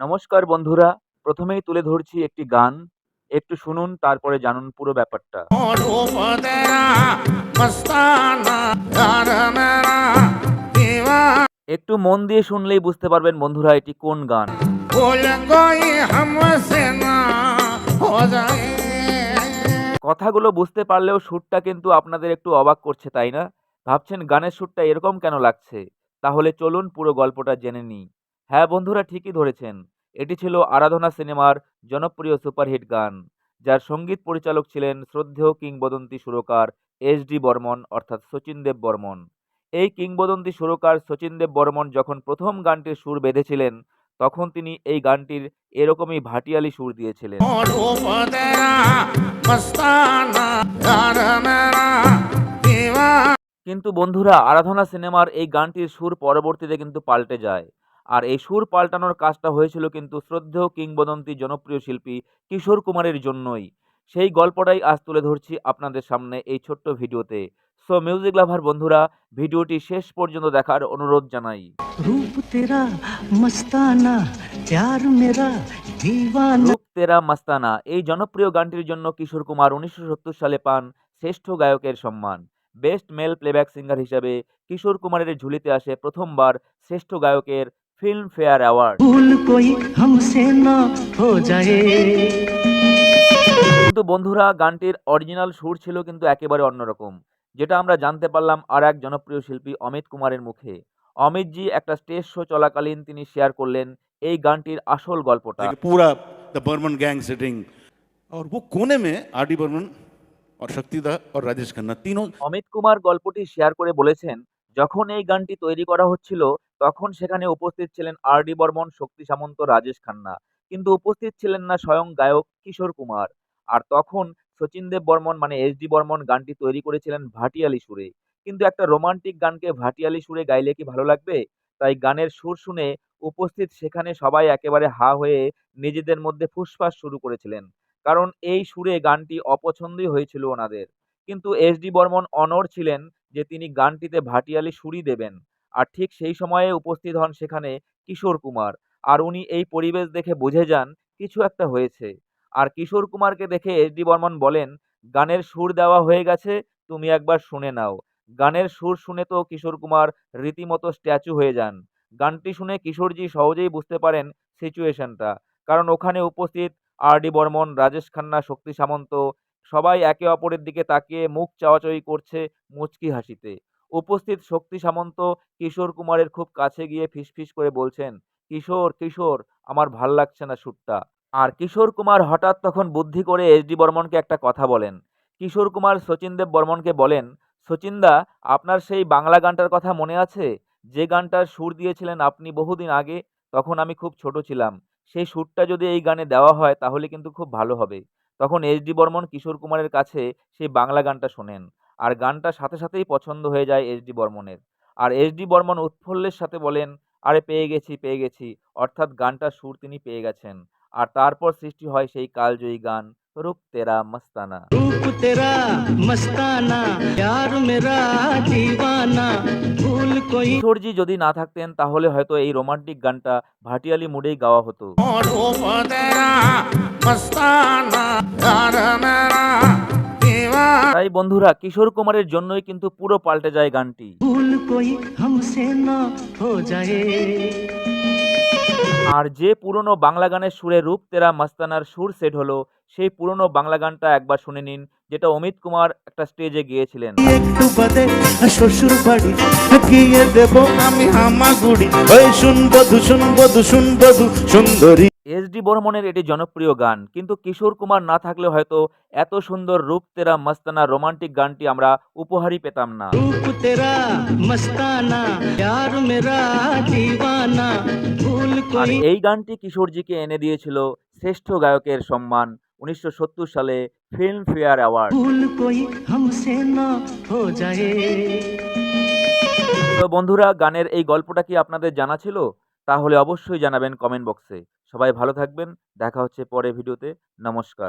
নমস্কার বন্ধুরা, প্রথমেই তুলে ধরছি একটি গান। একটু শুনুন, তারপরে জানুন পুরো ব্যাপারটা। একটু মন দিয়ে শুনলেই বুঝতে পারবেন বন্ধুরা এটি কোন গান। কথাগুলো বুঝতে পারলেও সুরটা কিন্তু আপনাদের একটু অবাক করছে, তাই না? ভাবছেন গানের সুরটা এরকম কেন লাগছে? তাহলে চলুন পুরো গল্পটা জেনে নিই। হ্যাঁ বন্ধুরা, ঠিকই ধরেছেন। এটি ছিল আরাধনা সিনেমার জনপ্রিয় সুপারহিট গান, যার সংগীত পরিচালক ছিলেন শ্রদ্ধেয় কিংবদন্তি সুরকার এস ডি বর্মন, অর্থাৎ সচিন দেব বর্মন। এই কিংবদন্তি সুরকার সচিন দেব বর্মন যখন প্রথম গানটির সুর বেঁধেছিলেন, তখন তিনি এই গানটির এরকমই ভাটিয়ালি সুর দিয়েছিলেন। কিন্তু বন্ধুরা, আরাধনা সিনেমার এই গানটির সুর পরবর্তীতে কিন্তু পাল্টে যায়। আর এই সুর পাল্টানোর কাজটা হয়েছিল কিন্তু শ্রদ্ধেয় কিংবদন্তি জনপ্রিয় শিল্পী কিশোর কুমারের জন্যই। সেই গল্পটাই আজ তুলে ধরছি আপনাদের সামনে এই ছোট্ট ভিডিওতে। সো মিউজিক লাভার বন্ধুরা ভিডিওটি শেষ পর্যন্ত দেখার অনুরোধ জানাই। রূপ তেরা মস্তানা প্যার মেরা দিওয়ানা। রূপ তেরা মস্তানা এই জনপ্রিয় গানটির জন্য কিশোর কুমার উনিশশো সত্তর সালে পান শ্রেষ্ঠ গায়কের সম্মান। বেস্ট মেল প্লেব্যাক সিঙ্গার হিসাবে কিশোর কুমারের ঝুলিতে আসে প্রথমবার শ্রেষ্ঠ গায়কের ফিল্ম ফেয়ার অ্যাওয়ার্ড भूल कोई हमसे ना हो जाए কিন্তু বন্ধুরা গানটির অরিজিনাল সুর ছিল কিন্তু একেবারে অন্যরকম যেটা আমরা জানতে পারলাম আর এক জনপ্রিয় শিল্পী অমিত কুমারের মুখে অমিতজি একটা স্টেজ শো চলাকালীন তিনি শেয়ার করলেন এই গানটির আসল গল্পটা देखिए पूरा द बर्मन गैंग सिटिंग और वो कोने में आर डी बर्मन और शक्तिदा और राजेश खन्ना तीनों অমিত কুমার গল্পটি শেয়ার করে বলেছেন যখন এই গানটি তৈরি করা হচ্ছিল তখন সেখানে উপস্থিত ছিলেন আর ডি বর্মন, শক্তি সামন্ত, রাজেশ খান্না। কিন্তু উপস্থিত ছিলেন না স্বয়ং গায়ক কিশোর কুমার। আর তখন শচীন দেব বর্মন মানে এস ডি বর্মন গানটি তৈরি করেছিলেন ভাটিয়ালি সুরে। কিন্তু একটা রোমান্টিক গানকে ভাটিয়ালি সুরে গাইলে কি ভালো লাগবে? তাই গানের সুর শুনে উপস্থিত সেখানে সবাই একেবারে হা হয়ে নিজেদের মধ্যে ফুসফাস শুরু করেছিলেন। কারণ এই সুরে গানটি অপছন্দই হয়েছিল ওনাদের। কিন্তু এস ডি বর্মন অনড় ছিলেন যে তিনি গানটিতে ভাটিয়ালি সুরই দেবেন। আর ঠিক সেই সময়ে উপস্থিত হন সেখানে কিশোর কুমার। আর উনি এই পরিবেশ দেখে বুঝে যান কিছু একটা হয়েছে। আর কিশোর কুমারকে দেখে এস ডি বর্মন বলেন, গানের সুর দেওয়া হয়ে গেছে, তুমি একবার শুনে নাও। গানের সুর শুনে তো কিশোর কুমার রীতিমতো স্ট্যাচু হয়ে যান। গানটি শুনে কিশোরজি সহজেই বুঝতে পারেন সিচুয়েশনটা। কারণ ওখানে উপস্থিত আর ডি বর্মন, রাজেশ খান্না, শক্তি সামন্ত সবাই একে অপরের দিকে তাকিয়ে মুখ চাওয়াচাওয়ি করছে মুচকি হাসিতে। উপস্থিত শক্তি সামন্ত কিশোর কুমারের খুব কাছে গিয়ে ফিসফিস করে বলছেন, কিশোর কিশোর, আমার ভালো লাগছে না সুরটা। আর কিশোর কুমার হঠাৎ তখন বুদ্ধি করে এস ডি বর্মনকে একটা কথা বলেন। কিশোর কুমার শচীন দেব বর্মনকে বলেন শচীনদা আপনার সেই বাংলা গানটার কথা মনে আছে? যে গানটার সুর দিয়েছিলেন আপনি বহুদিন আগে, তখন আমি খুব ছোট ছিলাম। সেই সুরটা যদি এই গানে দেওয়া হয়, তাহলে কিন্তু খুব ভালো হবে। তখন এস ডি বর্মন কিশোর কুমারের কাছে সেই বাংলা গানটা শোনেন। আর গানটা সাথে সাথেই পছন্দ হয়ে যায় এস ডি বর্মনের। আর এস ডি বর্মন উৎফুল্লের সাথে বলেন আরে পেয়ে গেছি পেয়ে গেছি। অর্থাৎ গানটার সুর তিনি পেয়ে গেছেন। আর তারপর সৃষ্টি হয় সেই কালজয়ী গান রূপ তেরা মস্তানা। রূপ তেরা মস্তানা প্যার মেরা দিওয়ানা ভুল কই যদি না থাকতেন তাহলে হয়তো এই রোমান্টিক গানটা ভাটিয়ালি মুডেই গাওয়া হতো। রূপ তেরা মস্তানা তাই বন্ধুরা, কিশোর কুমারের জন্যই কিন্তু পুরো পাল্টে যায় গানটি। ভুল কই না হো যায়। আর যে পুরনো বাংলা গানের সুরে রূপ তেরা মাস্তানার সুর সেট হলো সেই পুরনো বাংলা গানটা একবার শুনে নিন যেটা অমিত কুমার একটা স্টেজে গিয়েছিলেন। আমি এস ডি বর্মনের এটি জনপ্রিয় গান কিন্তু কিশোর কুমার না থাকলে হয়তো এত সুন্দর রূপ তেরা মস্তানা রোমান্টিক গানটি আমরা উপহারই পেতাম না। রূপ তেরা মস্তানা মেরা আর এই গানটি কিশোরজিকে এনে দিয়েছিল শ্রেষ্ঠ গায়কের সম্মান উনিশশো সত্তর সালে ফিল্মফেয়ার অ্যাওয়ার্ড। তো বন্ধুরা গানের এই গল্পটা কি আপনাদের জানা ছিল? তাহলে অবশ্যই জানাবেন কমেন্ট বক্সে। সবাই ভালো থাকবেন দেখা হচ্ছে পরে ভিডিওতে। নমস্কার।